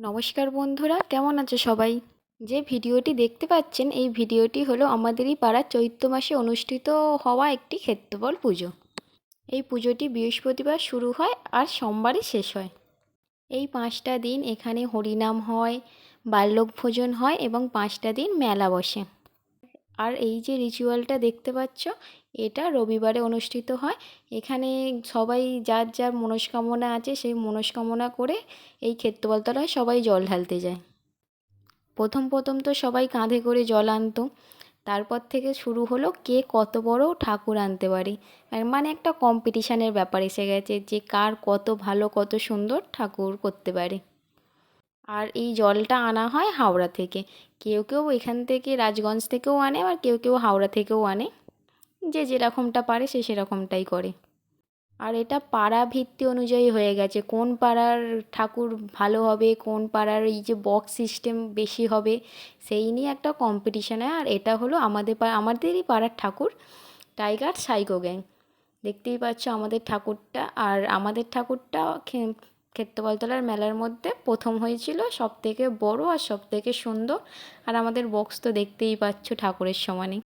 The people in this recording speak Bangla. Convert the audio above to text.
নমস্কার বন্ধুরা, কেমন আছো সবাই? যে ভিডিওটি দেখতে পাচ্ছেন, এই ভিডিওটি হলো আমাদেরই পাড়ার চৈত্র মাসে অনুষ্ঠিত হওয়া একটি ক্ষেত্রবল পুজো। এই পুজোটি বৃহস্পতিবার শুরু হয় আর সোমবারই শেষ হয়। এই পাঁচটা দিন এখানে হরিনাম হয় বাল্যক ভোজন হয় এবং পাঁচটা দিন মেলা বসে। আর এই যে রিচুয়ালটা দেখতে পাচ্ছ, এটা রবিবারে অনুষ্ঠিত হয়। এখানে সবাই যার যার মনস্কামনা আছে, সেই মনস্কামনা করে এই ক্ষেত্রবলতলায় সবাই জল ঢালতে যায়। প্রথম প্রথম তো সবাই কাঁধে করে জল আনতো। তারপর থেকে শুরু হলো কে কত বড় ঠাকুর আনতে পারে। মানে একটা কম্পিটিশানের ব্যাপার এসে গেছে যে কার কত ভালো, কত সুন্দর ঠাকুর করতে পারে। আর এই জলটা আনা হয় হাওড়া থেকে। কেউ কেউ এখান থেকে রাজগঞ্জ থেকেও আনে আবার কেউ কেউ হাওড়া থেকেও আনে। যে যেরকমটা পারে সে সেরকমটাই করে। আর এটা পাড়া ভিত্তি অনুযায়ী হয়ে গেছে। কোন পাড়ার ঠাকুর ভালো হবে, কোন পাড়ার এই যে বক্স সিস্টেম বেশি হবে, সেই নিয়ে একটা কম্পিটিশান হয়। আর এটা হলো আমাদের পাড়া আমাদেরই পাড়ার ঠাকুর, টাইগার, সাইকো গ্যাং। দেখতেই পাচ্ছ আমাদের ঠাকুরটা। আর আমাদের ঠাকুরটা ক্ষেত্রপালতলার মেলার মধ্যে প্রথম হয়েছিল সব থেকে বড়ো আর সব থেকে সুন্দর। আর আমাদের বক্স তো দেখতেই পাচ্ছ ঠাকুরের সমানই